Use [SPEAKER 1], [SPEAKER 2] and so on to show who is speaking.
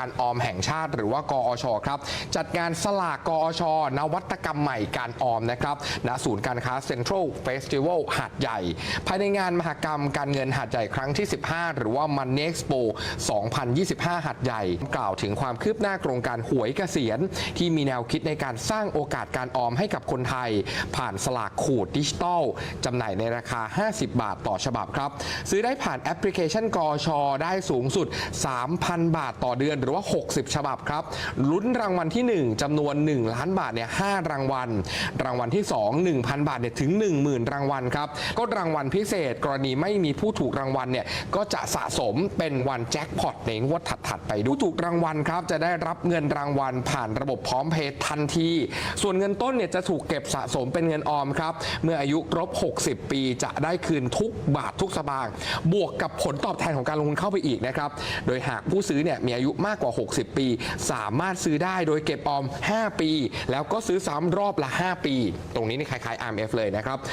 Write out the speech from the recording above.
[SPEAKER 1] การออมแห่งชาติหรือว่ากอชครับจัดงานสลากกอช นวัตกรรมใหม่การออมนะครับณศูนย์การค้าเซ็นทรัลเฟสติวัลหาดใหญ่ ภายในงานมหกรรมการเงินหาดใหญ่ครั้งที่ 15 หรือว่า Money Expo 2025 หาดใหญ่ กล่าวถึงความคืบหน้าโครงการหวยเกษียณ ที่มีแนวคิดในการสร้างโอกาสการออมให้กับคนไทย ผ่านสลากขูดดิจิตอลจำหน่ายในราคา 50 บาทต่อฉบับครับซื้อได้ผ่านแอปพลิเคชันกอชได้สูงสุด 3,000 บาทต่อเดือนหรือว่า 60 ฉบับครับลุ้นรางวัลที่ 1จำนวน 1 ล้านบาทเนี่ย5รางวัล รางวัลที่ 2 1,000 บาทเนี่ยถึง 10,000 รางวัลครับก็รางวัลพิเศษ กรณีไม่มีผู้ถูกรางวัลเนี่ยก็จะสะสมเป็นวันแจ็คพอตในงวดถัดๆไปดูถูกรางวัลครับจะได้รับเงินรางวัลผ่านระบบพร้อมเพย์ทันที ส่วนเงินต้นเนี่ยจะถูกเก็บสะสมเป็นเงินออมครับเมื่ออายุครบ 60 ปีจะได้คืนทุกบาททุกสตางค์บวกกับผลตอบแทนของการลงทุนเข้าไปอีกนะครับโดยหากผู้ซื้อเนี่ยมีอายุมากากว่า 60 ปี สามารถซื้อได้โดยเก็บออม 5 ปี แล้วก็ซื้อซ้ำรอบละ 5 ปี ตรงนี้นี่คล้ายๆ RMF เลยนะครับ